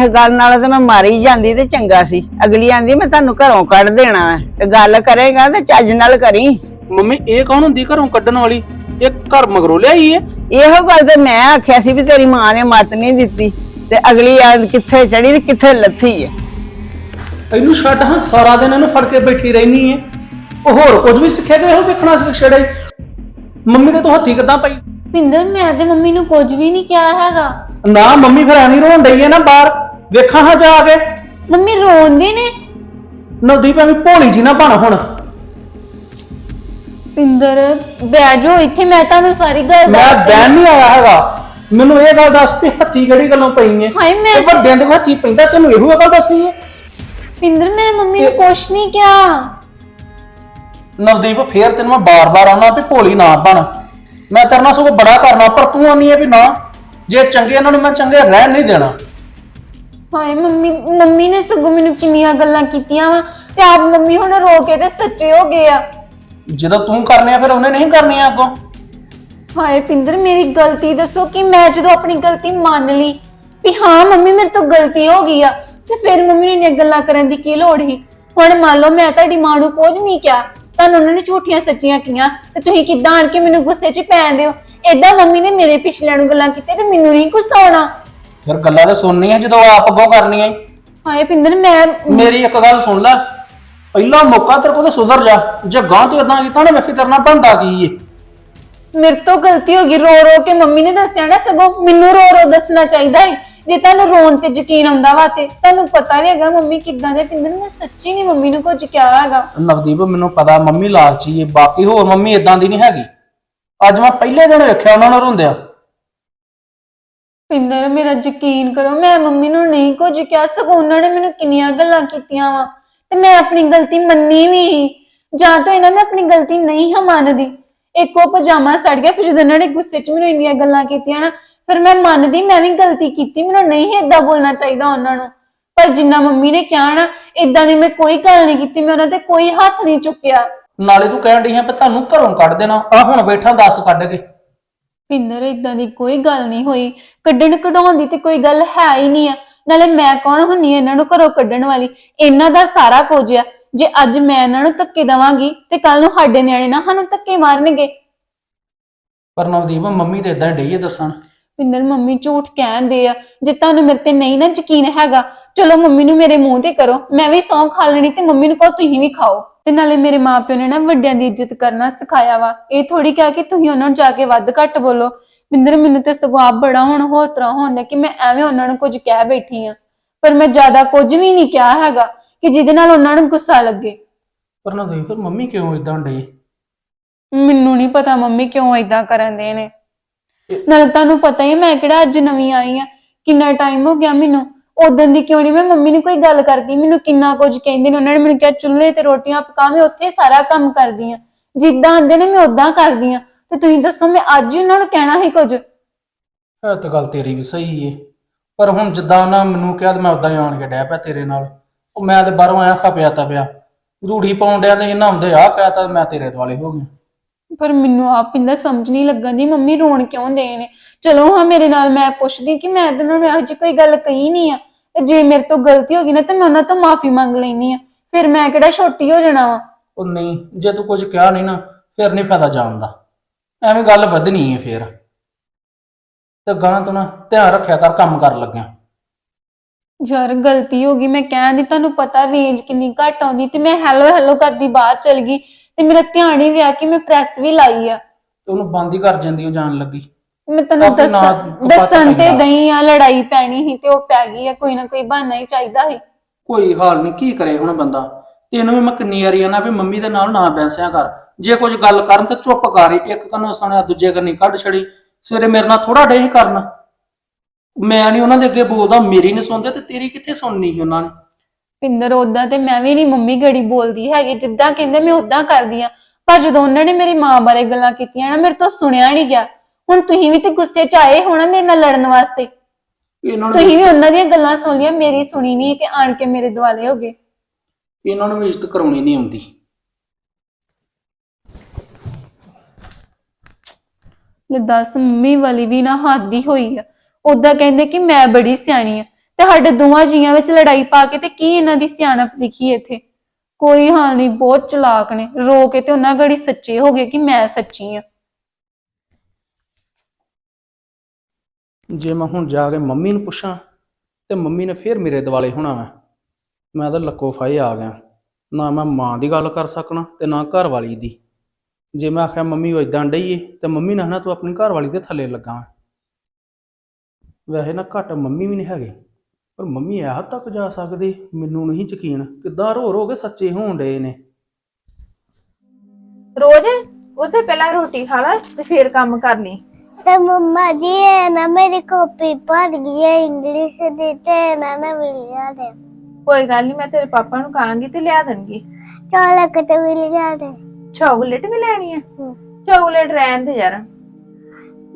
ਇਸ ਗੱਲ ਨਾਲ ਤੇ ਮੈਂ ਮਾਰੀ ਜਾਂਦੀ ਤੇ ਚੰਗਾ ਸੀ। ਅਗਲੀ ਆਂਦੀ ਮੈਂ ਤੁਹਾਨੂੰ ਘਰੋਂ ਕੱਢ ਦੇਣਾ ਹੈ ਤੇ ਗੱਲ ਕਰੇਗਾ ਤੇ ਚੱਜ ਨਾਲ ਕਰੀ। ਮੰਮੀ ਇਹ ਕੌਣ ਹੁੰਦੀ ਘਰੋਂ ਕੱਢਣ ਵਾਲੀ? ਇਹ ਘਰ ਮਗਰੋਂ ਲਿਆਈ ਏ। ਇਹੋ ਗੱਲ ਤੇ ਮੈਂ ਆਖਿਆ ਸੀ ਵੀ ਤੇਰੀ ਮਾਂ ਨੇ ਮਤ ਨਹੀਂ ਦਿੱਤੀ। ਤੇ ਅਗਲੀ ਆ ਕਿੱਥੇ ਚੜੀ ਤੇ ਕਿੱਥੇ ਲੱਥੀ ਹੈ ਇਹਨੂੰ ਛੱਡ ਹਾਂ ਸਾਰਾ ਦਿਨ ਇਹਨੂੰ ਫੜ ਕੇ ਬੈਠੀ ਰਹਿਣੀ ਏ। ਉਹ ਹੋਰ ਕੁਝ ਵੀ ਸਿੱਖਿਆ ਕਿ ਇਹੋ ਵੇਖਣਾ ਸਿੱਖ ਛੜਿਆ। ਮੰਮੀ ਤੇ ਤੂੰ ਹੱਥੀ ਕਿਦਾਂ ਪਈ? ਪਿੰਦਰ ਮੈਂ ਤੇ ਮੰਮੀ ਨੂੰ ਕੁਝ ਵੀ ਨਹੀਂ ਕਿਹਾ ਹੈਗਾ। ਨਾ ਮੰਮੀ ਫਿਰ ਐਵੇਂ ਰੋਣ ਡਈ ਏ ਨਾ ਬਾਹਰ। ਵੇਖਾਂ ਹਾਂ ਜਾ ਕੇ। ਮੰਮੀ ਰੋਂਦੇ ਨੇ। ਨਵਦੀਪ ਐਵੇਂ ਭੋਲੀ ਜੀ ਨਾ ਬਣ ਹੁਣ। ਪਿੰਦਰ ਬਹਿ ਜਾਓ ਇੱਥੇ ਮੈਂ ਤੁਹਾਨੂੰ ਸਾਰੀ ਗੱਲ ਮੈਂ ਦੱਸ ਦਿੰਦੀ। ਬੈਨ ਨਹੀਂ ਆਇਆ ਹੈਗਾ। ਮੈਨੂੰ ਇਹ ਗੱਲ ਦੱਸ ਵੀ ਹੱਥੀ ਕਿਹੜੀ ਗੱਲੋਂ ਪਈ ਹਾਏ ਮੈਂ ਇਹ ਵੱਡਿਆਂ ਦੇ ਹੱਥੀ ਪੈਂਦਾ ਤੈਨੂੰ ਇਹੋ ਗੱਲ ਦੱਸੀ ਏ? ਪਿੰਦਰ ਮੈਂ ਮੰਮੀ ਨੂੰ ਕੁਛ ਨਹੀਂ ਕਿਹਾ। ਨਵਦੀਪ ਫੇਰ ਤੈਨੂੰ ਮੈਂ ਬਾਰ-ਬਾਰ ਆਉਣਾ ਵੀ ਭੋਲੀ ਨਾ ਬਣ। ਮੈਂ ਕਰਨਾ ਸਗੋਂ ਬੜਾ ਕਰਨਾ ਪਰ ਤੂੰ ਆਨੀ ਹੈ ਵੀ ਨਾ। ਜੇ ਚੰਗੇ ਇਹਨਾਂ ਨੂੰ ਮੈਂ ਚੰਗੇ ਰਹਿਣ ਨਹੀਂ ਦੇਣਾ। ਹਾਏ ਮੰਮੀ ਮੰਮੀ ਨੇ ਸਗੋਂ ਮੈਨੂੰ ਕਿੰਨੀਆਂ ਗੱਲਾਂ ਕੀਤੀਆਂ ਵਾ ਤੇ ਆਪ ਮੰਮੀ ਹੁਣ ਰੋ ਕੇ ਤੇ ਸੱਚੇ ਹੋ ਗਏ ਆ। ਜਦੋਂ ਤੂੰ ਕਰਨੇ ਆ ਫਿਰ ਉਹਨੇ ਨਹੀਂ ਕਰਨੀਆਂ ਅੱਗੋਂ? ਹਾਏ ਪਿੰਦਰ ਮੇਰੀ ਗਲਤੀ ਦੱਸੋ ਕਿ ਮੈਂ ਜਦੋਂ ਆਪਣੀ ਗਲਤੀ ਮੰਨ ਲਈ ਵੀ ਹਾਂ ਮੰਮੀ ਮੇਰੇ ਤੋਂ ਗਲਤੀ ਹੋ ਗਈ ਆ ਤੇ ਫਿਰ ਮੰਮੀ ਨੇ ਇੰਨੀਆਂ ਗੱਲਾਂ ਕਰਨ ਦੀ ਕੀ ਲੋੜ ਸੀ? ਹੁਣ ਮੰਨ ਲਓ ਮੈਂ ਤੁਹਾਡੀ ਮਾਂ ਨੂੰ ਕੁਝ ਨਹੀਂ ਕਿਹਾ। ਤੁਹਾਨੂੰ ਉਹਨਾਂ ਨੇ ਝੂਠੀਆਂ ਸੱਚੀਆਂ ਕੀਆਂ ਤੇ ਤੁਸੀਂ ਕਿੱਦਾਂ ਆਣ ਕੇ ਮੈਨੂੰ ਗੁੱਸੇ 'ਚ ਪੈਂਦੇ ਹੋ ਏਦਾਂ ਮੰਮੀ ਨੇ ਮੇਰੇ ਪਿਛਲਿਆਂ ਨੂੰ ਗੱਲਾਂ ਕੀਤੀਆਂ ਤੇ ਮੈਨੂੰ ਨਹੀਂ ਗੁੱਸਾ ਆਉਣਾ। ਫਿਰ ਗੱਲਾਂ ਤਾਂ ਸੁਣਨੀਆਂ ਜਦੋਂ ਆਪ ਅੱਗੋਂ ਕਰਨੀਆਂ ਈ। ਹਾਏ ਪਿੰਦਰ ਮੈਂ ਮੇਰੀ ਇੱਕ ਗੱਲ ਸੁਣ ਲੈ। ਪਹਿਲਾ ਮੌਕਾ ਤੇਰੇ ਕੋਲ ਤਾਂ ਸੁਧਰ ਜਾ। ਜੇ ਗਾਂ ਤੂੰ ਇਦਾਂ ਕੀਤਾ ਨਾ ਵੇਖੀ ਤੇਰੇ ਨਾਲ ਬਣਦਾ ਕੀ ਏ? ਮੇਰੇ ਤੋਂ ਗਲਤੀ ਹੋ ਗਈ ਰੋ ਰੋ ਕੇ ਮੰਮੀ ਨੇ ਦੱਸਿਆ ਨਾ ਸਗੋਂ। ਮੈਨੂੰ ਰੋ ਰੋ ਦੱਸਣਾ ਚਾਹੀਦਾ ਹੈ ਜੇ ਤੁਹਾਨੂੰ ਰੋਣ ਤੇ ਯਕੀਨ ਆਉਂਦਾ ਵਾ ਤੇ ਤੁਹਾਨੂੰ ਪਤਾ ਵੀ ਹੈਗਾ ਮੰਮੀ ਕਿੱਦਾਂ ਦੇ। ਪਿੰਦਰ ਮੈਂ ਸੱਚੀ ਨਹੀਂ ਮੰਮੀ ਨੂੰ ਕੁਝ ਕਿਹਾ ਹੈਗਾ। ਨਵਦੀਪ ਮੈਨੂੰ ਪਤਾ ਮੰਮੀ ਲਾਲਚੀ ਏ। ਬਾਕੀ ਹੋਰ ਮੰਮੀ ਇਦਾਂ ਦੀ ਨਹੀਂ ਹੈਗੀ। ਅੱਜ ਮੈਂ ਪਹਿਲੇ ਦਿਨ ਵੇਖਿਆ ਉਹਨਾਂ ਨੂੰ ਰੋਂਦਿਆਂ। ਪਿੰਦਰ, ਮੇਰਾ ਯਕੀਨ ਕਰੋ, ਮੈਂ ਮੰਮੀ ਨੂੰ ਨਹੀਂ ਕੁਝ ਕਿਹਾ। ਸਗੋਂ ਉਹਨਾਂ ਨੇ ਮੈਨੂੰ ਕਿੰਨੀਆਂ ਗੱਲਾਂ ਕੀਤੀਆਂ ਵਾ ਤੇ ਮੈਂ ਆਪਣੀ ਗਲਤੀ ਮੰਨੀ ਵੀ। ਸੀ। ਜਾਂ ਤਾਂ ਇਹਨਾਂ ਨੇ ਆਪਣੀ ਗਲਤੀ ਨਹੀਂ ਹਾਂ ਮੰਨਦੀ। ਇੱਕੋ ਪਜਾਮਾ ਸੜ ਗਿਆ, ਫਿਰ ਜਦੋਂ ਇਹਨਾਂ ਨੇ ਗੁੱਸੇ 'ਚ ਮੈਨੂੰ ਇੰਨੀਆਂ ਗੱਲਾਂ ਕੀਤੀਆਂ ਨਾ, ਫਿਰ ਮੈਂ ਮੰਨਦੀ, ਮੈਂ ਵੀ ਗਲਤੀ ਕੀਤੀ। ਮੈਨੂੰ ਨਹੀਂ ਏਦਾਂ ਬੋਲਣਾ ਚਾਹੀਦਾ ਉਹਨਾਂ ਨੂੰ। ਪਰ ਜਿੰਨਾ ਮੰਮੀ ਨੇ ਕਿਹਾ ਨਾ, ਏਦਾਂ ਦੀ ਮੈਂ ਕੋਈ ਗੱਲ ਨਹੀਂ ਕੀਤੀ, ਮੈਂ ਉਹਨਾਂ ਤੇ ਕੋਈ ਹੱਥ ਨਹੀਂ ਚੁੱਕਿਆ। ਨਾਲੇ ਤੂੰ ਕਹਿਣ ਡਈ ਹੈ ਵੀ ਤੁਹਾਨੂੰ ਘਰੋਂ ਕੱਢ ਦੇਣਾ। ਆ ਹੁਣ ਬੈਠਾ, ਦੱਸ ਕੱਢ ਕੇ। ਪਿੰਦਰ ਇਦਾਂ ਦੀ ਕੋਈ ਗੱਲ ਨਹੀਂ ਹੋਈ। ਕੱਢਣ ਕਢਾਉਣ ਦੀ ਤੇ ਕੋਈ ਗੱਲ ਹੈ ਹੀ ਨਹੀਂ ਆ। ਨਾਲੇ ਮੈਂ ਕੌਣ ਹੁੰਨੀ ਆ ਇਹਨਾਂ ਨੂੰ ਘਰੋਂ ਕੱਢਣ ਵਾਲੀ? ਇਹਨਾਂ ਦਾ ਸਾਰਾ ਕੁਝ ਆ। ਜੇ ਅੱਜ ਮੈਂ ਇਹਨਾਂ ਨੂੰ ਧੱਕੇ ਦਵਾਂਗੀ ਤੇ ਕੱਲ ਨੂੰ ਸਾਡੇ ਨਿਆਣੇ ਨਾ ਸਾਨੂੰ ਧੱਕੇ ਮਾਰਨਗੇ। ਪਰ ਨਵਦੀਪ ਮੰਮੀ ਤੇ ਇਦਾਂ ਡਈ ਦੱਸਣ। ਪਿੰਦਰ ਮੰਮੀ ਝੂਠ ਕਹਿੰਦੇ ਆ। ਜੇ ਤੁਹਾਨੂੰ ਮੇਰੇ ਤੇ ਨਹੀਂ ਨਾ ਯਕੀਨ ਹੈਗਾ ਚਲੋ ਮੰਮੀ ਨੂੰ ਮੇਰੇ ਮੂੰਹ ਤੇ ਕਰੋ ਮੈਂ ਵੀ ਸੌਂ ਖਾ ਲੈਣੀ ਤੇ ਮੰਮੀ ਨੂੰ ਕਹੋ ਤੁਸੀਂ ਵੀ ਖਾਓ। ਤੇ ਨਾਲੇ ਮੇਰੇ ਮਾਪਿਓ ਨੇ ਨਾ ਵੱਡਿਆਂ ਦੀ ਇੱਜ਼ਤ ਕਰਨਾ ਸਿਖਾਇਆ ਵਾ। ਇਹ ਥੋੜੀ ਕਿਹਾ ਕਿ ਤੁਸੀਂ ਉਹਨਾਂ ਨੂੰ ਜਾ ਕੇ ਵੱਧ ਘੱਟ ਬੋਲੋ। ਪਿੰਦਰ ਮੈਨੂੰ ਤੇ ਸਗੋਂ ਆਪ ਬੜਾ ਹੁਣ ਹੋਰ ਤਰ੍ਹਾਂ ਹੁੰਦਾ ਕਿ ਮੈਂ ਐਵੇਂ ਉਹਨਾਂ ਨੂੰ ਕੁਝ ਕਹਿ ਬੈਠੀ ਆ ਪਰ ਮੈਂ ਜ਼ਿਆਦਾ ਕੁਝ ਵੀ ਨਹੀਂ ਕਿਹਾ ਹੈਗਾ ਕਿ ਜਿਹਦੇ ਨਾਲ ਉਹਨਾਂ ਨੂੰ ਗੁੱਸਾ ਲੱਗੇ। ਪਰ ਨਵਦੀਪ ਫਿਰ ਮੰਮੀ ਕਿਉਂ ਇਦਾਂ ਡਈ ਮੈਨੂੰ ਨਹੀਂ ਪਤਾ ਮੰਮੀ ਕਿਉਂ ਏਦਾਂ ਕਰਨ ਦੇ ਨੇ। ਨਾਲੇ ਤੁਹਾਨੂੰ ਪਤਾ ਹੀ ਹੈ ਮੈਂ ਕਿਹੜਾ ਅੱਜ ਨਵੀਂ ਆਈ ਆ ਕਿੰਨਾ ਟਾਈਮ ਹੋ ਗਿਆ ਮੈਨੂੰ। ਉਦੋਂ ਦੀ ਕਿਉਂ ਨਹੀਂ ਮੈਂ ਮੰਮੀ ਨੂੰ ਕੋਈ ਗੱਲ ਕਰਦੀ। ਮੈਨੂੰ ਕਿੰਨਾ ਕੁਝ ਕਹਿੰਦੇ ਨੇ। ਉਹਨਾਂ ਨੇ ਮੈਨੂੰ ਕਿਹਾ ਚੁੱਲ੍ਹੇ ਤੇ ਰੋਟੀਆਂ ਪਕਾ ਮੈਂ ਉੱਥੇ ਸਾਰਾ ਕੰਮ ਕਰਦੀ ਆ। ਜਿੱਦਾਂ ਆਂਦੇ ਨੇ ਮੈਂ ਉਦਾਂ ਕਰਦੀ ਆ। ਤੇ ਤੁਸੀਂ ਦੱਸੋ ਮੈਂ ਅੱਜ ਹੀ ਉਹਨਾਂ ਨੂੰ ਕਹਿਣਾ ਸੀ ਕੁਝ? ਇਹ ਤਾਂ ਗੱਲ ਤੇਰੀ ਵੀ ਸਹੀ ਏ। ਪਰ ਹੁਣ ਜਿੱਦਾਂ ਉਹਨਾਂ ਮੈਨੂੰ ਕਿਹਾ ਤੇ ਮੈਂ ਉਦਾਂ ਹੀ ਆਣ ਕੇ ਡਿਆ ਪਿਆ ਤੇਰੇ ਨਾਲ। ਉਹ ਮੈਂ ਤੇ ਬਾਹਰੋਂ ਆਇਆ ਖਪਿਆ ਤਾਂ ਪਿਆ। ਰੂੜੀ ਪਾਉਣ ਡਿਆ ਤੇ ਇਹਨਾਂ ਹੁੰਦੇ ਆ ਕਹਤਾ ਮੈਂ ਤੇਰੇ ਦੁਆਲੇ ਹੋ ਗਿਆ। ਪਰ ਮੈਨੂੰ ਆਪ ਇੰਦਾ ਸਮਝ ਨਹੀਂ ਲੱਗਣ ਦੀ ਮੰਮੀ ਰੋਣ ਕਿਉਂ ਦੇ ਨੇ? ਚਲੋ ਹਾਂ ਮੇਰੇ ਨਾਲ ਮੈਂ ਪੁੱਛਦੀ ਕਿ ਮੈਂ ਇਹਨਾਂ ਨੂੰ ਜਿਹੀ ਕੋਈ ਗੱਲ ਕਹੀ ਨਹੀਂ ਆ। ਤੇ ਜੇ ਮੇਰੇ ਤੋਂ ਗਲਤੀ ਹੋ ਗਈ ਨਾ ਤੇ ਮੈਂ ਉਹਨਾਂ ਤੋਂ ਮਾਫੀ ਮੰਗ ਲੈਣੀ ਆ ਫਿਰ ਮੈਂ ਕਿਹੜਾ ਛੋਟੀ ਹੋ ਜਾਣਾ ਵਾ? ਉਹ ਨਹੀਂ ਜੇ ਤੂੰ ਕੁਝ ਕਿਹਾ ਨਹੀਂ ਨਾ ਫਿਰ ਨਹੀਂ ਫਾਇਦਾ ਜਾਣ ਦਾ। ਐਵੇਂ ਗੱਲ ਵਧਣੀ ਏ ਫਿਰ। ਤੇ ਗਾਂ ਤੋਂ ਨਾ ਧਿਆਨ ਰੱਖਿਆ ਕਰ ਕੰਮ ਕਰਨ ਲੱਗਿਆ। ਯਾਰ ਗਲਤੀ ਹੋ ਗਈ ਮੈਂ ਕਹਿੰਦੀ ਤੁਹਾਨੂੰ ਪਤਾ ਰੇਂਜ ਕਿੰਨੀ ਘੱਟ ਆਉਂਦੀ ਤੇ ਮੈਂ ਹੈਲੋ ਹੈਲੋ ਕਰਦੀ ਬਾਹਰ ਚਲ ਗਈ ਤੇ ਮੇਰਾ ਧਿਆਨ ਹੀ ਗਿਆ ਕਿ ਮੈਂ ਪ੍ਰੈਸ ਵੀ ਲਾਈ ਆ। ਤੇ ਉਹਨੂੰ ਬੰਦ ਹੀ ਕਰ ਜਾਂਦੀ ਉਹ ਜਾਣ ਲੱਗੀ। ਮੈਂ ਤੈਨੂੰ ਕਾਫੀ ਦੱਸ ਨਾ ਕਪੱਤ ਦੱਸਣ ਤੇ ਪੈਂਦਾ। ਦਈ ਆ ਲੜਾਈ ਪੈਣੀ ਸੀ ਤੇ ਉਹ ਪੈ ਗਈ ਆ ਕੋਈ ਨਾ ਕੋਈ ਬਹਾਨਾ ਹੀ ਚਾਹੀਦਾ ਸੀ। ਕੋਈ ਹਾਲ ਨਹੀਂ ਕੀ ਕਰੇ ਹੁਣ ਬੰਦਾ? ਤੈਨੂੰ ਵੀ ਮੈਂ ਕਿੰਨੀ ਵਾਰੀ ਆਣਾ ਵੀ ਮੰਮੀ ਦੇ ਨਾਲ ਨਾ ਬੈਸਿਆ ਕਰ। ਜੇ ਕੁਝ ਗੱਲ ਕਰਨ ਤਾਂ ਚੁੱਪ ਕਰ ਇੱਕ ਕੰਨੋਂ ਸੁਣਿਆ ਦੂਜੇ ਕੰਨੀ ਕੱਢ ਛੜੀ। ਸਵੇਰੇ ਮੇਰੇ ਨਾਲ ਥੋੜਾ ਡੇ ਕਰਨ। ਮੈਂ ਨਹੀਂ ਉਹਨਾਂ ਦੇ ਅੱਗੇ ਬੋਲਦਾ ਮੇਰੀ ਨਹੀਂ ਸੁਣਦੇ ਤੇ ਤੇਰੀ ਕਿੱਥੇ ਸੁਣਨੀ ਸੀ ਉਹਨਾਂ ਨੇ? ਪਿੰਦਰ ਉਦਾਂ ਤੇ ਮੈਂ ਵੀ ਨਹੀਂ ਮੰਮੀ ਗੜੀ ਬੋਲਦੀ ਹੈਗੀ ਜਿੱਦਾਂ ਕਹਿੰਦੇ ਮੈਂ ਉਦਾਂ ਕਰਦੀ ਆ। ਪਰ ਜਦੋਂ ਉਹਨਾਂ ਨੇ ਮੇਰੀ ਮਾਂ ਬਾਰੇ ਗੱਲਾਂ ਕੀਤੀਆਂ ਨਾ ਮੇਰੇ ਤੋਂ ਸੁਣਿਆ ਨਹੀਂ ਗਿਆ। ਹੁਣ ਤੁਸੀਂ ਵੀ ਤੇ ਗੁੱਸੇ 'ਚ ਆਏ ਹੋਣਾ ਮੇਰੇ ਨਾਲ ਲੜਨ ਵਾਸਤੇ। ਇਹਨਾਂ ਨੂੰ ਤੁਸੀਂ ਵੀ ਉਹਨਾਂ ਦੀਆਂ ਗੱਲਾਂ ਸੁਣ ਲਿਆ ਮੇਰੀ ਸੁਣੀ ਨਹੀਂ ਤੇ ਆਣ ਕੇ ਮੇਰੇ ਦੁਆਲੇ ਹੋ ਗਏ। ਇਹਨਾਂ ਨੂੰ ਵੀ ਇੱਜ਼ਤ ਕਰਾਉਣੀ ਨਹੀਂ ਆਉਂਦੀ। ਲੈ ਦੱਸ ਮੰਮੀ ਵਾਲੀ ਵੀ ਨਾ ਹੱਦ ਹੋਈ ਆ। ਉਦਾਂ ਕਹਿੰਦੇ ਕਿ ਮੈਂ ਬੜੀ ਸਿਆਣੀ ਆ ਤੇ ਸਾਡੇ ਦੋਵਾਂ ਜੀਆਂ ਵਿੱਚ ਲੜਾਈ ਪਾ ਕੇ ਤੇ ਕੀ ਇਹਨਾਂ ਦੀ ਸਿਆਣਪ ਦਿਖੀ ਇੱਥੇ? ਕੋਈ ਹਾਲ ਨਹੀਂ ਬਹੁਤ ਚਲਾਕ ਨੇ। ਰੋ ਕੇ ਤੇ ਉਹਨਾਂ ਗੜੀ ਸੱਚੇ ਹੋ ਗਏ ਕਿ ਮੈਂ ਸੱਚੀ ਆ। ਜੇ ਮੈਂ ਹੁਣ ਜਾ ਕੇ ਮੰਮੀ ਨੂੰ ਪੁੱਛਾਂ ਤੇ ਮੰਮੀ ਨੇ ਫੇਰ ਮੇਰੇ ਦਿਵਾਲੇ ਹੋਣਾ ਵਾ, ਮੈਂ ਤਾਂ ਲੱਕੋ ਫਾਏ ਆ ਗਿਆ। ਨਾ ਮੈਂ ਮਾਂ ਦੀ ਗੱਲ ਕਰ ਸਕਣਾ ਤੇ ਨਾ ਘਰ ਵਾਲੀ ਦੀ। ਜੇ ਮੈਂ ਆਖਿਆ, ਮੰਮੀ, ਉਹ ਇਦਾਂ ਡਈਏ ਤੇ ਮੰਮੀ ਨੇ ਹਨਾ ਤੂੰ ਆਪਣੀ ਘਰ ਵਾਲੀ ਦੇ ਥੱਲੇ ਲੱਗਾ ਵਾ। ਵੈਸੇ ਨਾ ਘੱਟ ਮੰਮੀ ਵੀ ਨਹੀਂ ਹੈਗੇ, ਪਰ ਮੰਮੀ ਇਹ ਹੱਦ ਤੱਕ ਜਾ ਸਕਦੇ, ਮੈਨੂੰ ਨਹੀਂ ਯਕੀਨ ਕਿੱਦਾਂ ਰੋ ਰੋ ਕੇ ਸੱਚੇ ਹੋਣ ਡਏ ਨੇ। ਰੋਜ਼? ਉਹਦੇ ਪਹਿਲਾਂ ਰੋਟੀ ਖਾ ਲੈ ਤੇ ਫੇਰ ਕੰਮ ਕਰ ਲਈ ਤੇ ਮੰਮਾ ਜੀ ਇਹ ਨਾ ਮੇਰੀ ਕਾਪੀ ਭਰ ਗਈ ਹੈ ਇੰਗਲਿਸ਼ ਦੀ ਤੇ ਨਾ ਨਾ ਮਿਲ ਜਾਦੇ ਕੋਈ ਗੱਲ ਨਹੀਂ ਮੈਂ ਤੇਰੇ ਪਾਪਾ ਨੂੰ ਕਹਾਂਗੀ ਤੇ ਲਿਆ ਦੇਣਗੇ। ਚਲ ਕਿਤੇ ਮਿਲ ਜਾਦੇ ਚਾਕਲੇਟ ਵੀ ਲੈਣੀ ਹੈ? ਚਾਕਲੇਟ ਰਹਿਣ ਦੇ ਯਾਰ।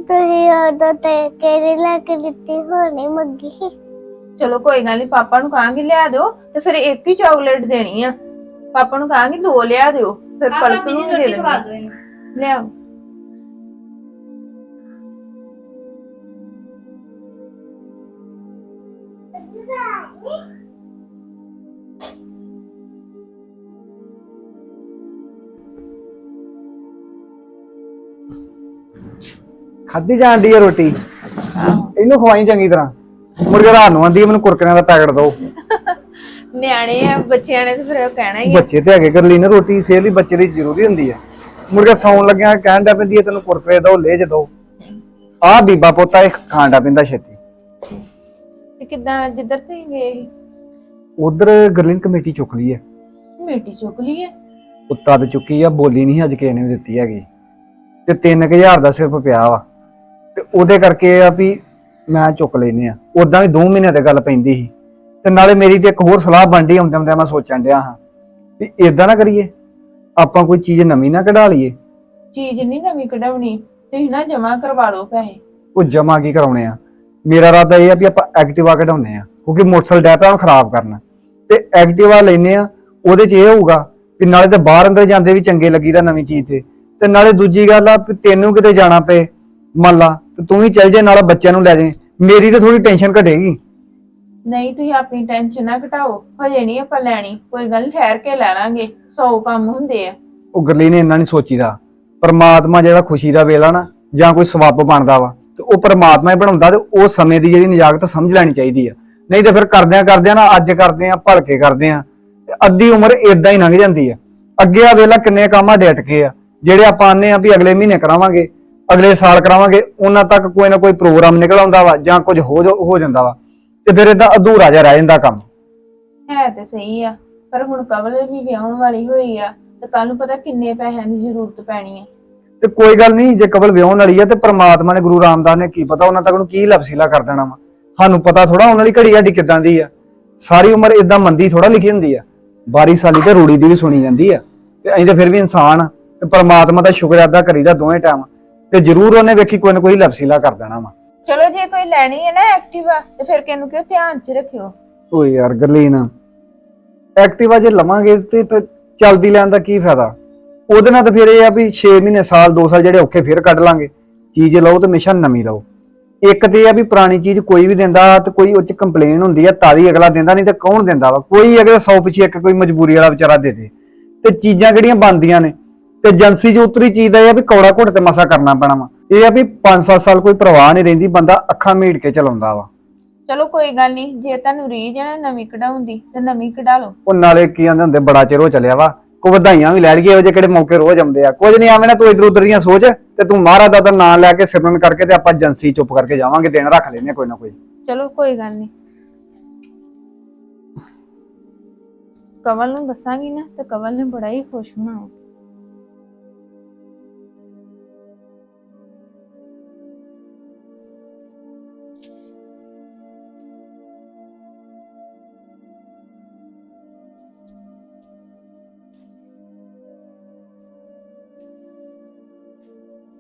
ਤੁਸੀਂ ਉਦੋਂ ਤੇ ਕਿਹੜੀ ਲੈ ਕੇ ਦਿੱਤੀ ਹੋਣੀ ਮੱਗੀ। ਚਲੋ ਕੋਈ ਗੱਲ ਨਹੀਂ ਪਾਪਾ ਨੂੰ ਕਹਾਂਗੀ ਲਿਆ ਦਿਓ ਤੇ ਫਿਰ ਇੱਕ ਹੀ ਚਾਕਲੇਟ ਦੇਣੀ ਆ। ਪਾਪਾ ਨੂੰ ਕਹਾਂਗੀ ਦੋ ਲਿਆ ਦਿਓ ਫਿਰ ਪਲਕ ਨੂੰ ਵੀ ਦੇ ਦੇਣੀ ਲਿਆਓ। ਖਾਦੀ ਜਾਂਦੀ ਹੈ ਰੋਟੀ? ਇਹਨੂੰ ਖਵਾਈ ਚੰਗੀ ਤਰ੍ਹਾਂ। ਮੁੜ ਕੇ ਰਾਤ ਨੂੰ ਆਂਦੀ ਹੈ ਮੈਨੂੰ ਕੁਰਕਰਿਆਂ ਦਾ ਪੈਕਟ ਦਿਓ ਨਿਆਣੇ ਆ ਬੱਚਿਆਂ ਨੇ ਤੇ ਫਿਰ ਉਹ ਕਹਿਣਾ ਹੀ ਆ। ਬੱਚੇ ਤੇ ਹੈਗੇ ਕਰ ਲਈ ਨਾ ਰੋਟੀ ਸਿਹਤ ਲਈ ਬੱਚੇ ਲਈ ਜ਼ਰੂਰੀ ਹੁੰਦੀ ਹੈ ਮੁੜ ਕੇ ਸੌਣ ਲੱਗਿਆ ਕਹਿਣ ਡਿਆ ਪੈਂਦੀ ਹੈ ਤੈਨੂੰ ਕੁਰਕਰੇ ਦਿਓ ਲੇਜ ਦਿਓ ਆਹ ਬੀਬਾ ਪੋਤਾ ਇਹ ਖਾਂਡਾ ਪੈਂਦਾ ਛੇਤੀ। ਤੇ ਕਿੱਦਾਂ ਜਿੱਧਰ ਤੁਸੀਂ ਗਏ ਸੀ? ਉਧਰ ਗਰਲਿੰਗ ਕਮੇਟੀ ਚੁੱਕ ਲਈ ਹੈ। ਮੇਟੀ ਚੁੱਕ ਲਈ ਹੈ? ਉੱਤਾ ਤੇ ਚੁੱਕੀ ਆ ਬੋਲੀ ਨਹੀਂ ਅੱਜ ਕਿਸੇ ਨੇ ਵੀ ਦਿੱਤੀ ਹੈਗੀ। ਤੇ 3000 ਦਾ ਸਿਰਫ ਪਿਆ ਵਾ। ਤੇ ਉਹਦੇ ਕਰਕੇ ਇਹ ਆ ਵੀ ਮੈਂ ਚੁੱਕ ਲੈਨੇ ਆ। ਉਦਾਂ ਵੀ 2 ਮਹੀਨਿਆਂ ਤੇ ਗੱਲ ਪੈਂਦੀ ਸੀ। ਤੇ ਨਾਲੇ ਮੇਰੀ ਤੇ ਇੱਕ ਹੋਰ ਸਲਾਹ ਬਣਦੀ ਆਉਂਦੇ ਆਉਂਦੇ ਮੈਂ ਸੋਚਣ ਡਿਆ ਹਾਂ ਵੀ ਇਦਾਂ ਨਾ ਕਰੀਏ ਆਪਾਂ ਕੋਈ ਚੀਜ਼ ਨਵੀਂ ਨਾ ਕਢਾ ਲਈਏ। ਚੀਜ਼ ਨਹੀਂ ਨਵੀਂ ਕਢਾਉਣੀ ਤੁਸੀਂ ਨਾ ਜਮਾ ਕਰਵਾ ਲਓ ਪੈਸੇ। ਉਹ ਜਮਾ ਕੀ ਕਰਾਉਣੇ ਆ? ਮੇਰਾ ਰਾਤਾ ਇਹ ਆ ਵੀ ਆਪਾਂ ਐਕਟਿਵਾ ਕਢਾਉਨੇ ਆ ਕਿਉਂਕਿ ਮੋਟਰਸਾਈਕਲ ਡੈ ਪਿਆ ਹੁਣ ਖਰਾਬ ਕਰਨਾ। ਤੇ ਐਕਟਿਵਾ ਲੈਨੇ ਆ ਉਹਦੇ 'ਚ ਇਹ ਹੋਊਗਾ ਵੀ ਨਾਲੇ ਤੇ ਬਾਹਰ ਅੰਦਰ ਜਾਂਦੇ ਵੀ ਚੰਗੇ ਲੱਗੀਦਾ ਨਵੀਂ ਚੀਜ਼ ਤੇ। ਤੇ ਨਾਲੇ ਦੂਜੀ ਗੱਲ ਆ ਵੀ ਤੈਨੂੰ ਕਿਤੇ ਜਾਣਾ ਪਏ ਮੰਨ ਲਾ ਤੇ ਤੂੰ ਹੀ ਚੱਲ ਜੇ ਨਾਲ ਬੱਚਿਆਂ ਨੂੰ ਲੈ ਜਾਏ ਮੇਰੀ ਤੇ ਥੋੜੀ ਟੈਨਸ਼ਨ ਘਟੇਗੀ। ਨਹੀਂ ਤੁਸੀਂ ਆਪਣੀ ਟੈਨਸ਼ਨ ਨਾ ਘਟਾਓ। ਹਜੇ ਨਹੀਂ ਆਪਾਂ ਲੈਣੀ ਕੋਈ ਗੱਲ ਨੀ, ਠਹਿਰ ਕੇ ਲੈ ਲਾਂਗੇ। ਸੌ ਕੰਮ ਹੁੰਦੇ ਆ। ਉਹ ਗਰਲੀ ਨੇ ਇੰਨਾ ਨਹੀਂ ਸੋਚੀਦਾ। ਪਰਮਾਤਮਾ ਜਿਹੜਾ ਖੁਸ਼ੀ ਦਾ ਵੇਲਾ ਨਾ ਜਾਂ ਕੋਈ ਸਵੱਬ ਬਣਦਾ ਵਾ। ਤੇ ਉਹ ਪਰਮਾਤਮਾ ਹੀ ਬਣਾਉਂਦਾ ਤੇ ਉਹ ਸਮੇਂ ਦੀ ਜਿਹੜੀ ਨਿਜਾਕਤ ਸਮਝ ਲੈਣੀ ਚਾਹੀਦੀ ਆ। ਨਹੀਂ ਤੇ ਫਿਰ ਕਰਦਿਆਂ ਕਰਦਿਆਂ ਨਾ ਅੱਜ ਕਰਦੇ ਆ, ਭਲਕੇ ਕਰਦੇ ਆ ਅੱਧੀ ਉਮਰ ਏਦਾਂ ਹੀ ਲੰਘ ਜਾਂਦੀ ਆ। ਅੱਗੇ ਆ ਵੇਲਾ ਕਿੰਨੇ ਕੰਮ ਸਾਡੇ ਅਟਕੇ ਆ, ਜਿਹੜੇ ਆਪਾਂ ਆਨੇ ਆ ਵੀ ਅਗਲੇ ਮਹੀਨੇ ਕਰਾਵਾਂਗੇ, ਅਗਲੇ ਸਾਲ ਕਰਾਵਾਂਗੇ, ਉਹਨਾਂ ਤੱਕ ਕੋਈ ਨਾ ਕੋਈ ਪ੍ਰੋਗਰਾਮ ਨਿਕਲ ਆਉਂਦਾ ਵਾ ਜਾਂ ਕੁਝ ਹੋ ਜਾ- ਜਾਂਦਾ ਵਾ, ਤੇ ਫਿਰ ਏਦਾਂ ਅਧੂਰਾ ਜਿਹਾ ਰਹਿ ਜਾਂਦਾ ਕੰਮ। ਹੈ ਤੇ ਸਹੀ ਆ, ਪਰ ਹੁਣ ਕਵਲ ਵੀ ਵਿਆਹਣ ਵਾਲੀ ਹੋਈ ਆ, ਤੇ ਕੱਲ ਨੂੰ ਪਤਾ ਕਿੰਨੇ ਪੈਸਿਆਂ ਦੀ ਜ਼ਰੂਰਤ ਪੈਣੀ ਆ। ਤੇ ਕੋਈ ਗੱਲ ਨਹੀਂ ਜੇ ਕਬਲ ਵਿਆਹਣ ਵਾਲੀ ਆ ਤੇ ਪ੍ਰਮਾਤਮਾ ਨੇ ਗੁਰੂ ਰਾਮਦਾਸ ਨੇ ਕੀ ਪਤਾ ਉਹਨਾਂ ਤੱਕ ਨੂੰ ਕੀ ਲਫਸੀਲਾ ਕਰ ਦੇਣਾ ਵਾ। ਸਾਨੂੰ ਪਤਾ ਥੋੜਾ ਉਹਨਾਂ ਦੀ ਘੜੀ ਸਾਡੀ ਕਿਦਾਂ ਦੀ ਆ। ਸਾਰੀ ਉਮਰ ਇਦਾਂ ਮੰਦੀ ਥੋੜਾ ਲਿਖੀ ਹੁੰਦੀ ਆ। ਬਾਰੀ ਸਾਲੀ ਤੇ ਰੂੜੀ ਦੀ ਵੀ ਸੁਣੀ ਜਾਂਦੀ ਆ। ਤੇ ਅਸੀਂ ਤੇ ਫਿਰ ਵੀ ਇਨਸਾਨ ਆ ਤੇ ਪ੍ਰਮਾਤਮਾ ਦਾ ਸ਼ੁਕਰ ਅਦਾ ਕਰੀਦਾ ਦੋਵੇਂ ਟਾਈਮ ਤੇ ਜ਼ਰੂਰ ਉਹਨੇ ਵੇਖੀ ਕੋਈ ਨਾ ਕੋਈ ਲਫਸੀਲਾ ਕਰ ਦੇਣਾ ਵਾ। ਚਲੋ ਜੇ ਕੋਈ ਲੈਣੀ ਹੈ ਨਾ ਐਕਟਿਵਾ ਤੇ ਫਿਰ ਕਿਹਨੂੰ ਕਿਉਂ ਧਿਆਨ 'ਚ ਰੱਖਿਓ। ਓਏ ਯਾਰ ਗਰਲੀਨ ਐਕਟਿਵਾ ਜੇ ਲਵਾਂਗੇ ਤੇ ਫਿਰ ਚਲਦੀ ਲੈਣ ਦਾ ਕੀ ਫਾਇਦਾ? ਉਹਦੇ ਨਾਲ ਤਾਂ ਫਿਰ ਇਹ ਆ ਵੀ 6 ਮਹੀਨੇ ਸਾਲ 2 ਸਾਲ ਜਿਹੜੇ ਔਖੇ ਫਿਰ ਕੱਢ ਲਾਂਗੇ। ਚੀਜ਼ ਲਓ ਤੇ ਹਮੇਸ਼ਾ ਨਵੀਂ ਲਓ। ਇੱਕ ਤੇ ਆ ਵੀ ਪੁਰਾਣੀ ਚੀਜ਼ ਕੋਈ ਵੀ ਦਿੰਦਾ ਤੇ ਕੋਈ ਉੱਚ ਕੰਪਲੇਨ ਹੁੰਦੀ ਆ ਤਾਂ ਹੀ ਅਗਲਾ ਦਿੰਦਾ ਨਹੀਂ ਤੇ ਕੌਣ ਦਿੰਦਾ ਵਾ? ਕੋਈ ਅਗਰ 100 ਪਿੱਛੇ ਇੱਕ ਕੋਈ ਮਜਬੂਰੀ ਵਾਲਾ ਵਿਚਾਰਾ ਦੇ ਦੇ। ਤੇ ਚੀਜ਼ਾਂ ਕਿਹੜੀਆਂ ਬਣਦੀਆਂ ਨੇ? ਤੇ ਏਜੰਸੀ 'ਚ ਉਤਰੀ ਚੀਜ਼ ਦਾ ਇਹ ਆ ਵੀ ਕੌੜਾ ਘੁੱਟ ਤੇ ਮਸਾ ਕਰਨਾ ਪੈਣਾ ਵਾ। ਇਹ ਆ ਵੀ 5-7 ਸਾਲ ਕੋਈ ਪਰਵਾਹ ਨਹੀਂ ਰਹਿੰਦੀ ਬੰਦਾ ਅੱਖਾਂ ਮੀਟ ਕੇ ਚਲਾਉਂਦਾ ਵਾ। ਚਲੋ ਕੋਈ ਗੱਲ ਨਹੀਂ ਜੇ ਤੁਹਾਨੂੰ ਰੀਝ ਹੈ ਨਾ ਨਵੀਂ ਕਢਾਉਂਦੀ ਤੇ ਨਵੀਂ ਕਢਾ ਲਓ। ਉਹ ਨਾਲੇ ਕੀ ਆਂਦੇ ਹੁੰਦੇ ਬੜਾ ਚਿਰ ਹੋ ਚੱਲਿਆ ਵਾ। ਕੋ ਵਧਾਈਆਂ ਵੀ ਲੈ ਲਈਏ ਇਹੋ ਜਿਹੇ ਕਿਹੜੇ ਮੌਕੇ ਰੋਜ਼ ਆਉਂਦੇ ਆ। ਕੁਝ ਨਹੀਂ ਆਵੇਂ ਨਾ ਤੂੰ ਇਧਰ ਉਧਰ ਦੀਆਂ ਸੋਚ ਤੇ ਤੂੰ ਮਹਾਰਾਜ ਦਾ ਤਾਂ ਨਾਂ ਲੈ ਕੇ ਸਿਮਰਨ ਕਰਕੇ ਤੇ ਆਪਾਂ ਏਜੰਸੀ ਚੁੱਪ ਕਰਕੇ ਜਾਵਾਂਗੇ, ਦਿਨ ਰੱਖ ਲੈਨੇ ਕੋਈ ਨਾ ਕੋਈ। ਚਲੋ, ਕੋਈ ਗੱਲ ਨਹੀਂ। ਕਮਲ ਨੂੰ ਦੱਸਾਂਗੀ ਨਾ ਤੇ ਕਮਲ ਨੇ ਬੜਾ ਹੀ ਖੁਸ਼ ਹੋਣਾ।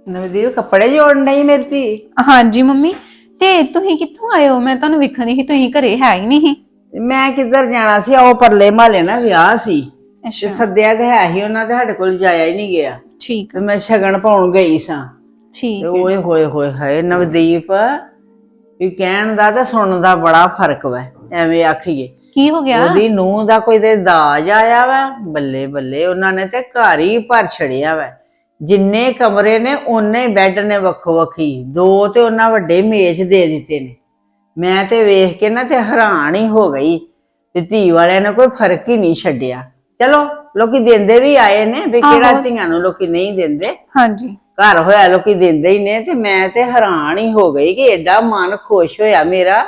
ਨਵਦੀਪ ਕੱਪੜੇ ਜੋੜਨ ਨਹੀਂ ਮੇਰੀ ਧੀ। ਹਾਂਜੀ ਮੰਮੀ। ਤੇ ਤੁਸੀਂ ਕਿੱਥੋਂ ਆਏ ਹੋ? ਮੈਂ ਤੁਹਾਨੂੰ ਵੇਖਣ ਨਹੀਂ ਸੀ ਤੁਸੀਂ ਘਰੇ ਹੈ ਹੀ ਨਹੀਂ ਮੈਂ ਕਿੱਧਰ ਜਾਣਾ ਸੀ? ਉਹ ਪਰਲੇ ਮਾਲੇ ਨਾ ਵਿਆਹ ਸੀ। ਤੇ ਸੱਦਿਆ ਤੇ ਹੈ ਹੀ ਉਹਨਾਂ ਦੇ ਸਾਡੇ ਕੋਲ ਜਾਇਆ ਹੀ ਨਹੀਂ ਗਿਆ। ਠੀਕ। ਤੇ ਮੈਂ ਸ਼ਗਨ ਪਾਉਣ ਗਈ ਸਾਂ। ਤੇ ਠੀਕ ਓਏ ਹੋਏ ਹੋਏ ਹਾਏ ਨਵਦੀਪ ਵੀ ਕਹਿਣ ਦਾ ਤੇ ਸੁਣਨ ਦਾ ਬੜਾ ਫ਼ਰਕ ਵਾ ਐਵੇਂ ਆਖੀਏ। ਕੀ ਹੋ ਗਿਆ? ਉਹਦੀ ਨੂੰਹ ਦਾ ਕੋਈ ਤੇ ਦਾਜ ਆਇਆ ਵਾ ਬੱਲੇ ਬੱਲੇ ਉਹਨਾਂ ਨੇ ਤੇ ਘਰ ਹੀ ਭਰ ਛੜਿਆ ਵਾ। ਜਿੰਨੇ ਕਮਰੇ ਨੇ ਓਨੇ ਬੈੱਡ ਨੇ ਵੱਖੋ ਵੱਖੀ ਦੋ ਤੇ ਉਹਨਾਂ ਵੱਡੇ ਮੇਜ਼ ਦੇ ਦਿੱਤੇ ਨੇ। ਮੈਂ ਤੇ ਵੇਖ ਕੇ ਨਾ ਤੇ ਹੈਰਾਨ ਹੀ ਹੋ ਗਈ ਤੇ ਧੀ ਵਾਲਿਆਂ ਨੇ ਕੋਈ ਫ਼ਰਕ ਹੀ ਨਹੀਂ ਛੱਡਿਆ। ਚਲੋ ਲੋਕੀ ਦਿੰਦੇ ਵੀ ਆਏ ਨੇ ਵੀ ਕਿਹੜਾ। ਧੀਆਂ ਨੂੰ ਲੋਕੀ ਨਹੀਂ ਦਿੰਦੇ। ਹਾਂਜੀ। ਘਰ ਹੋਇਆ ਲੋਕੀ ਦਿੰਦੇ ਹੀ ਨੇ ਤੇ ਮੈਂ ਤੇ ਹੈਰਾਨ ਹੀ ਹੋ ਗਈ ਕਿ ਐਡਾ ਮਨ ਖੁਸ਼ ਹੋਇਆ ਮੇਰਾ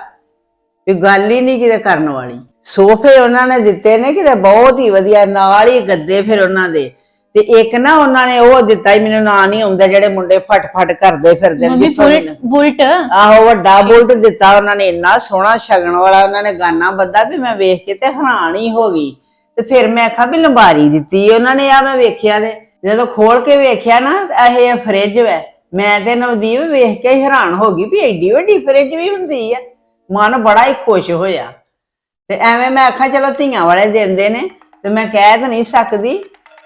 ਵੀ ਗੱਲ ਹੀ ਨਹੀਂ ਕਿਤੇ ਕਰਨ ਵਾਲੀ। ਸੋਫੇ ਉਹਨਾਂ ਨੇ ਦਿੱਤੇ ਨੇ ਕਿਤੇ ਬਹੁਤ ਹੀ ਵਧੀਆ ਨਾਲ ਹੀ ਗੱਦੇ ਫਿਰ ਉਹਨਾਂ ਦੇ। ਤੇ ਇੱਕ ਨਾ ਉਹਨਾਂ ਨੇ ਉਹ ਦਿੱਤਾ ਹੀ ਮੈਨੂੰ ਨਾਂ ਨਹੀਂ ਆਉਂਦਾ ਜਿਹੜੇ ਮੁੰਡੇ ਫਟ ਫਟ ਕਰਦੇ ਫਿਰਦੇ ਨੇ ਮੰਮੀ ਜਿੱਥੋਂ ਬੁਲਟ ਮੈਨੂੰ- ਬੁਲਟ? ਆਹੋ ਵੱਡਾ ਬੁਲਟ ਦਿੱਤਾ ਉਹਨਾਂ ਨੇ ਇੰਨਾ ਸੋਹਣਾ ਸ਼ਗਨ ਵਾਲਾ ਉਹਨਾਂ ਨੇ ਗਾਨਾ ਬੱਦਾ ਵੀ ਮੈਂ ਵੇਖ ਕੇ ਤੇ ਹੈਰਾਨ ਹੀ ਹੋ ਗਈ। ਤੇ ਫਿਰ ਮੈਂ ਆਖਿਆ ਵੀ ਲੰਬਾਰੀ ਦਿੱਤੀ ਉਹਨਾਂ ਨੇ ਆ ਮੈਂ ਵੇਖਿਆ ਤੇ ਜਦੋਂ ਖੋਲ ਕੇ ਵੇਖਿਆ ਨਾ ਤਾਂ ਇਹ ਫ੍ਰਿਜ ਵੈ ਮੈਂ ਤੇ ਨਵਦੀਪ ਵੇਖ ਕੇ ਹੀ ਹੈਰਾਨ ਹੋ ਗਈ ਵੀ ਐਡੀ ਵੱਡੀ ਫ੍ਰਿਜ ਵੀ ਹੁੰਦੀ ਆ ਮਨ ਬੜਾ ਹੀ ਖੁਸ਼ ਹੋਇਆ। ਤੇ ਐਵੇਂ ਮੈਂ ਆਖਾਂ ਚਲੋ ਧੀਆਂ ਵਾਲੇ ਦਿੰਦੇ ਨੇ ਤੇ ਮੈਂ ਕਹਿ ਤਾਂ ਨਹੀਂ ਸਕਦੀ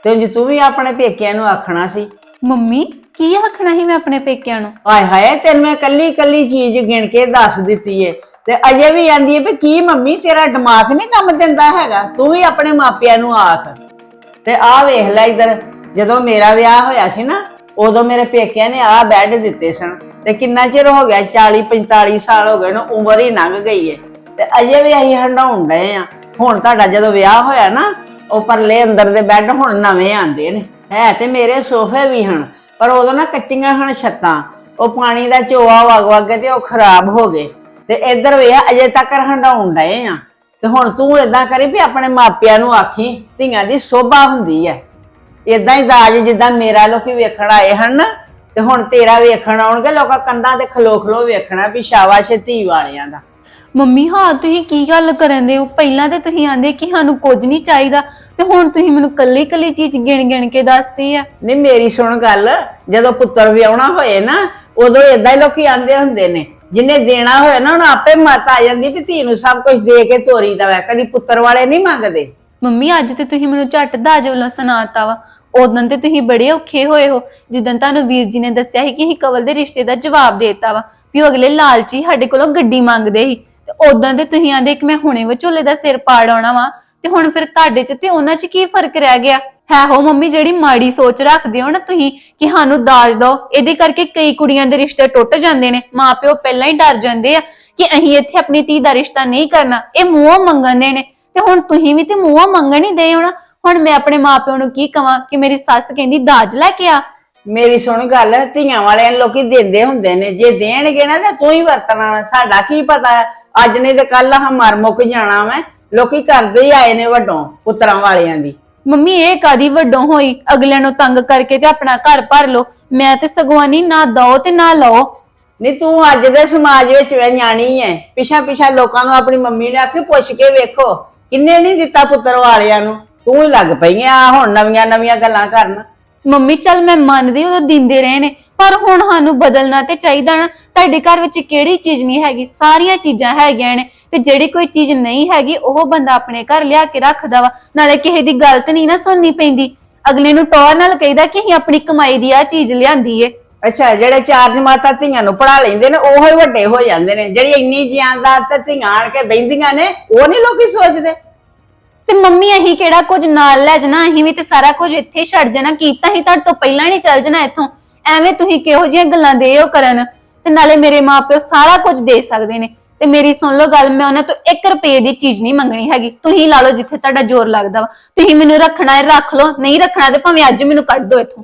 ਤੇ ਜੇ ਤੂੰ ਵੀ ਆਪਣੇ ਪੇਕਿਆਂ ਨੂੰ ਆਖਣਾ ਸੀ। ਮੰਮੀ ਕੀ ਆਖਣਾ ਸੀ ਮੈਂ ਆਪਣੇ ਪੇਕਿਆਂ ਨੂੰ? ਆਏ ਹਾਏ ਤੈਨੂੰ ਮੈਂ ਕੱਲੀ ਕੱਲੀ ਚੀਜ਼ ਗਿਣ ਕੇ ਦੱਸ ਦਿੱਤੀ ਏ। ਤੇ ਅਜੇ ਵੀ ਆਂਦੀ ਏ ਵੀ ਕੀ ਮੰਮੀ ਤੇਰਾ ਦਿਮਾਗ ਨਹੀਂ ਕੰਮ ਦਿੰਦਾ ਹੈਗਾ? ਤੂੰ ਵੀ ਆਪਣੇ ਮਾਪਿਆਂ ਨੂੰ ਆਖ। ਤੇ ਆਹ ਵੇਖ ਲੈ ਇਧਰ ਜਦੋਂ ਮੇਰਾ ਵਿਆਹ ਹੋਇਆ ਸੀ ਨਾ ਉਦੋਂ ਮੇਰੇ ਪੇਕਿਆਂ ਨੇ ਆਹ ਬੈੱਡ ਦਿੱਤੇ ਸਨ। ਤੇ ਕਿੰਨਾ ਚਿਰ ਹੋ ਗਿਆ 40 45 ਸਾਲ ਹੋ ਗਏ ਨਾ ਉਮਰ ਹੀ ਲੰਘ ਗਈ ਏ। ਤੇ ਅਜੇ ਵੀ ਅਸੀਂ ਹੰਡਾਉਣ ਡਏ ਆ। ਹੁਣ ਤੁਹਾਡਾ ਜਦੋਂ ਵਿਆਹ ਹੋਇਆ ਨਾ ਉਹ ਪਰਲੇ ਅੰਦਰ ਦੇ ਬੈੱਡ ਹੁਣ ਨਵੇਂ ਆਂਦੇ ਨੇ। ਹੈ ਤੇ ਮੇਰੇ ਸੋਫੇ ਵੀ ਹਨ, ਪਰ ਉਦੋਂ ਨਾ ਕੱਚੀਆਂ ਹਨ ਛੱਤਾਂ। ਉਹ ਪਾਣੀ ਦਾ ਚੋਆ ਵਗ ਵਗ ਤੇ ਉਹ ਖਰਾਬ ਹੋ ਗਏ। ਤੇ ਇੱਧਰ ਵੇ ਅਜੇ ਤੱਕ ਹੰਡਾਉਣ ਡਏ ਆ। ਤੇ ਹੁਣ ਤੂੰ ਏਦਾਂ ਕਰੀ ਵੀ ਆਪਣੇ ਮਾਪਿਆਂ ਨੂੰ ਆਖੀ, ਧੀਆਂ ਦੀ ਸੋਭਾ ਹੁੰਦੀ ਹੈ ਇਦਾਂ ਹੀ ਦਾਜ ਜਿੱਦਾਂ ਮੇਰਾ ਲੋਕੀ ਵੇਖਣ ਆਏ ਹਨ ਤੇ ਹੁਣ ਤੇਰਾ ਵੇਖਣ ਆਉਣਗੇ, ਲੋਕਾਂ ਕੰਧਾਂ ਤੇ ਖਲੋ ਖਲੋ ਵੇਖਣਾ ਵੀ ਸ਼ਾਬਾਸ਼ ਏ ਧੀ ਵਾਲਿਆਂ ਦਾ। ਮੰਮੀ ਹਾਂ ਤੁਸੀਂ ਕੀ ਗੱਲ ਕਰਨ ਦੇ ਹੋ? ਪਹਿਲਾਂ ਤੇ ਤੁਸੀਂ ਆਂਦੇ ਕਿ ਸਾਨੂੰ ਕੁਝ ਨਹੀਂ ਚਾਹੀਦਾ ਤੇ ਹੁਣ ਤੁਸੀਂ ਮੈਨੂੰ ਕੱਲੀ ਕੱਲੀ ਚੀਜ਼ ਗਿਣ ਗਿਣ ਕੇ ਦੱਸਦੀ ਆ। ਨਹੀਂ ਮੇਰੀ ਸੁਣ ਗੱਲ ਜਦੋਂ ਪੁੱਤਰ ਵਿਆਹਣਾ ਹੋਏ ਨਾ ਉਦੋਂ ਇਦਾਂ ਹੀ ਲੋਕੀ ਆਂਦੇ ਹੁੰਦੇ ਨੇ। ਜਿਨੇ ਦੇਣਾ ਹੋਏ ਨਾ ਉਹਨੂੰ ਆਪੇ ਮਤ ਆ ਜਾਂਦੀ ਵੀ ਧੀ ਨੂੰ ਸਭ ਕੁਝ ਦੇ ਕੇ ਤੋਰੀ ਦਾ ਵੈ ਕਦੀ ਪੁੱਤਰ ਵਾਲੇ ਨਹੀਂ ਮੰਗਦੇ। ਮੰਮੀ ਅੱਜ ਤੇ ਤੁਸੀਂ ਮੈਨੂੰ ਝੱਟ ਦਾਜ ਵੱਲੋਂ ਸੁਣਾਤਾ ਵਾ। ਉਦੋਂ ਤੇ ਤੁਸੀਂ ਬੜੇ ਔਖੇ ਹੋਏ ਹੋ। ਜਿੱਦਾਂ ਤੁਹਾਨੂੰ ਵੀਰ ਜੀ ਨੇ ਦੱਸਿਆ ਸੀ ਕਿ ਅਸੀਂ ਕਵਲ ਦੇ ਰਿਸ਼ਤੇ ਦਾ ਜਵਾਬ ਦੇਤਾ ਵਾ ਵੀ ਉਹ ਅਗਲੇ ਲਾਲਚੀ ਸਾਡੇ ਕੋਲੋਂ ਗੱਡੀ ਮੰਗਦੇ ਸੀ। ਤੇ ਉਦੋਂ ਤੇ ਤੁਸੀਂ ਆਂਦੇ ਕਿ ਮੈਂ ਹੁਣੇ ਵਿਚੋਲੇ ਦਾ ਸਿਰ ਪਾੜ ਆਉਣਾ ਵਾ, ਤੇ ਹੁਣ ਫਿਰ ਤੁਹਾਡੇ 'ਚ ਤੇ ਉਹਨਾਂ 'ਚ ਕੀ ਫ਼ਰਕ ਰਹਿ ਗਿਆ? ਹੈ ਹੋ ਮੰਮੀ ਜਿਹੜੀ ਮਾੜੀ ਸੋਚ ਰੱਖਦੇ ਹੋ ਨਾ ਤੁਸੀਂ ਕਿ ਸਾਨੂੰ ਦਾਜ ਦਿਓ, ਇਹਦੇ ਕਰਕੇ ਕਈ ਕੁੜੀਆਂ ਦੇ ਰਿਸ਼ਤੇ ਟੁੱਟ ਜਾਂਦੇ ਨੇ, ਮਾਪਿਓ ਪਹਿਲਾਂ ਹੀ ਡਰ ਜਾਂਦੇ ਆ ਕਿ ਅਸੀਂ ਇੱਥੇ ਆਪਣੀ ਧੀ ਦਾ ਰਿਸ਼ਤਾ ਨਹੀਂ ਕਰਨਾ, ਇਹ ਮੂੰਹੋਂ ਮੰਗਣ ਦੇ ਨੇ। ਤੇ ਹੁਣ ਤੁਸੀਂ ਵੀ ਤੇ ਮੂੰਹੋਂ ਮੰਗਣ ਹੀ ਦੇ ਹੋਣਾ ਹੁਣ ਮੈਂ ਆਪਣੇ ਮਾਪਿਓ ਨੂੰ ਕੀ ਕਵਾਂ ਕਿ ਮੇਰੀ ਸੱਸ ਕਹਿੰਦੀ ਦਾਜ ਲੈ ਕੇ ਆ? ਮੇਰੀ ਸੁਣ ਗੱਲ, ਧੀਆਂ ਵਾਲਿਆਂ ਨੂੰ ਲੋਕੀ ਦਿੰਦੇ ਹੁੰਦੇ ਨੇ, ਜੇ ਦੇਣਗੇ ਨਾ ਤਾਂ ਤੂੰ ਹੀ ਵਰਤਣਾ, ਸਾਡਾ ਕੀ ਪਤਾ? ਅੱਜ ਨਹੀਂ ਤੇ ਕੱਲ ਹਾਂ ਮਰ ਮੁੱਕ ਜਾਣਾ ਮੈਂ। ਲੋਕੀ ਕਰਦੇ ਹੀ ਆਏ ਨੇ ਵੱਡੋਂ ਪੁੱਤਰਾਂ ਵਾਲਿਆਂ ਦੀ। ਮੰਮੀ ਇਹ ਕਾਦੀ ਵੱਡੋਂ ਹੋਈ? ਅਗਲਿਆਂ ਨੂੰ ਤੰਗ ਕਰਕੇ ਤੇ ਆਪਣਾ ਘਰ ਭਰ ਲਓ। ਮੈਂ ਤੇ ਸਗਵਾਨੀ ਨਾ ਦਓ ਤੇ ਨਾ ਲਓ। ਨਹੀਂ ਤੂੰ ਅੱਜ ਦੇ ਸਮਾਜ ਵਿੱਚ ਵੇ ਨਿਆਣੀ ਐ। ਪਿਛਾ ਪਿਛਾ ਲੋਕਾਂ ਨੂੰ ਆਪਣੀ ਮੰਮੀ ਨੇ ਆਖੇ ਪੁੱਛ ਕੇ ਵੇਖੋ ਕਿੰਨੇ ਨਹੀਂ ਦਿੱਤਾ ਪੁੱਤਰ ਵਾਲਿਆਂ ਨੂੰ? ਤੂੰ ਹੀ ਲੱਗ ਪਈ ਆ ਹੁਣ ਨਵੀਆਂ ਨਵੀਆਂ ਗੱਲਾਂ ਕਰਨ। ਮੰਮੀ, ਚੱਲ ਮੈਂ ਮੰਨਦੀ ਉਹ ਦਿੰਦੇ ਰਹੇ ਨੇ, ਪਰ ਹੁਣ ਸਾਨੂੰ ਬਦਲਣਾ ਤੇ ਚਾਹੀਦਾ ਨਾ। ਤੁਹਾਡੇ ਘਰ ਵਿੱਚ ਕਿਹੜੀ ਚੀਜ਼ ਨਹੀਂ ਹੈਗੀ? ਸਾਰੀਆਂ ਚੀਜ਼ਾਂ ਹੈਗੀਆਂ ਨੇ ਤੇ ਜਿਹੜੀ ਕੋਈ ਚੀਜ਼ ਨਹੀਂ ਹੈਗੀ, ਉਹ ਬੰਦਾ ਆਪਣੇ ਘਰ ਲਿਆ ਕੇ ਰੱਖਦਾ ਵਾ। ਨਾਲੇ ਕਿਸੇ ਦੀ ਗਲਤ ਨਹੀਂ ਨਾ ਸੁਣਨੀ ਪੈਂਦੀ। ਅਗਲੇ ਨੂੰ ਟੌਰ ਨਾਲ ਕਹਿੰਦਾ ਕਿ ਅਸੀਂ ਆਪਣੀ ਕਮਾਈ ਦੀ ਆ ਚੀਜ਼ ਲਿਆਂਦੀ ਏ ਅੱਛਾ, ਜਿਹੜੇ ਚਾਰ ਜਮਾਤਾਂ ਧੀਆਂ ਨੂੰ ਪੜਾ ਲੈਂਦੇ ਨੇ, ਉਹ ਹੀ ਵੱਡੇ ਹੋ ਜਾਂਦੇ ਨੇ। ਜਿਹੜੀ ਇੰਨੀ ਜਿਆਦਾਤ ਧੀਆਂ ਆਣ ਕੇ ਬੈਂਦੀਆਂ ਨੇ, ਉਹ ਨਹੀਂ ਲੋਕੀ ਸੋਚਦੇ। ਤੇ ਮੰਮੀ ਅਹੀਂ ਕਿਹੜਾ ਕੁਝ ਨਾਲ ਲੈ ਜਾਣਾ, ਅਹੀਂ ਵੀ ਤੇ ਸਾਰਾ ਕੁਝ ਇੱਥੇ ਛੱਡ ਜਾਣਾ ਕੀਤਾ ਹੀ ਤੁਹਾਡੇ ਤੋਂ ਪਹਿਲਾਂ ਨਹੀਂ ਚੱਲ ਜਾਣਾ ਇੱਥੋਂ। ਐਵੇਂ ਤੁਸੀਂ ਕਿਹੋ ਜਿਹੀਆਂ ਗੱਲਾਂ ਦੇ ਹੋ ਕਰਨ? ਤੇ ਨਾਲੇ ਮੇਰੇ ਮਾਪਿਓ ਸਾਰਾ ਕੁਝ ਦੇ ਸਕਦੇ ਨੇ। ਤੇ ਮੇਰੀ ਸੁਣ ਲਓ ਗੱਲ, ਮੈਂ ਉਹਨਾਂ ਤੋਂ 1 ਰੁਪਏ ਦੀ ਚੀਜ਼ ਨਹੀਂ ਮੰਗਣੀ ਹੈਗੀ। ਤੁਸੀਂ ਲਾ ਲਓ ਜਿੱਥੇ ਤੁਹਾਡਾ ਜ਼ੋਰ ਲੱਗਦਾ ਵਾ। ਤੁਸੀਂ ਮੈਨੂੰ ਰੱਖਣਾ ਹੈ, ਰੱਖ ਲਓ। ਨਹੀਂ ਰੱਖਣਾ ਤੇ ਭਾਵੇਂ ਅੱਜ ਮੈਨੂੰ ਕੱਢ ਦਿਓ ਇੱਥੋਂ।